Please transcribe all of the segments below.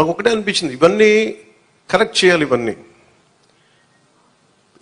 మాకు ఒకటే అనిపించింది. ఇవన్నీ కరెక్ట్ చేయాలి ఇవన్నీ.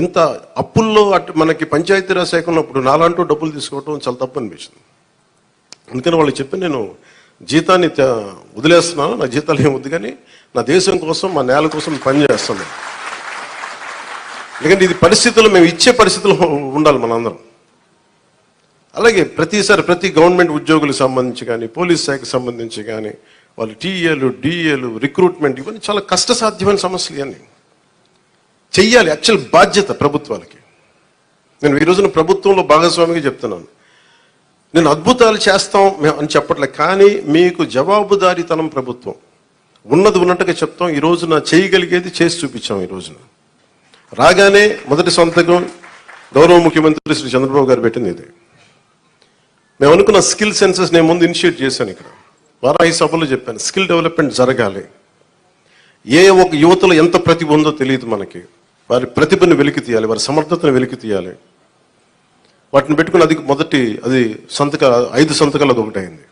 ఇంత అప్పుల్లో అటు మనకి పంచాయతీరాజ్ శాఖ ఉన్నప్పుడు నాలంటూ డబ్బులు తీసుకోవటం చాలా తప్పు అనిపించింది. అందుకని వాళ్ళు చెప్పి నేను జీతాన్ని వదిలేస్తున్నాను. నా జీతాలు ఏమి వద్దు కానీ నా దేశం కోసం మా నేల కోసం పనిచేస్తాను ఎందుకంటే ఇది పరిస్థితులు మేము ఇచ్చే పరిస్థితుల్లో ఉండాలి మనందరం. అలాగే ప్రతిసారి ప్రతి గవర్నమెంట్ ఉద్యోగులకు సంబంధించి కానీ పోలీస్ శాఖకు సంబంధించి కానీ వాళ్ళు టీఏలు డిఏలు రిక్రూట్మెంట్ ఇవన్నీ చాలా కష్టసాధ్యమైన సమస్యలు ఇవన్నీ. చెయ్యాలి యాక్చువల్ బాధ్యత ప్రభుత్వాలకి. నేను ఈ రోజున ప్రభుత్వంలో భాగస్వామిగా చెప్తున్నాను. నేను అద్భుతాలు చేస్తాం మేము అని చెప్పట్లే కానీ మీకు జవాబుదారీతనం ప్రభుత్వం. ఉన్నది ఉన్నట్టుగా చెప్తాం ఈ రోజున చేయగలిగేది చేసి చూపించాం ఈ రోజున. రాగానే మొదటి సంతకం గౌరవ ముఖ్యమంత్రి శ్రీ చంద్రబాబు గారు పెట్టింది ఇది. మేము అనుకున్న స్కిల్ సెన్సెస్ నేను ముందు ఇనిషియేట్ చేశాను ఇక్కడ. వారాహి సభలో చెప్పాను స్కిల్ డెవలప్మెంట్ జరగాలి. ఏ ఒక యువతలో ఎంత ప్రతిభ ఉందో తెలియదు మనకి. వారి ప్రతిభను వెలికి తీయాలి వారి సమర్థతను వెలికి తీయాలి. వాటిని పెట్టుకుని అది మొదటి అది సంతక ఐదు సంతకాలు అది ఒకటి అయింది.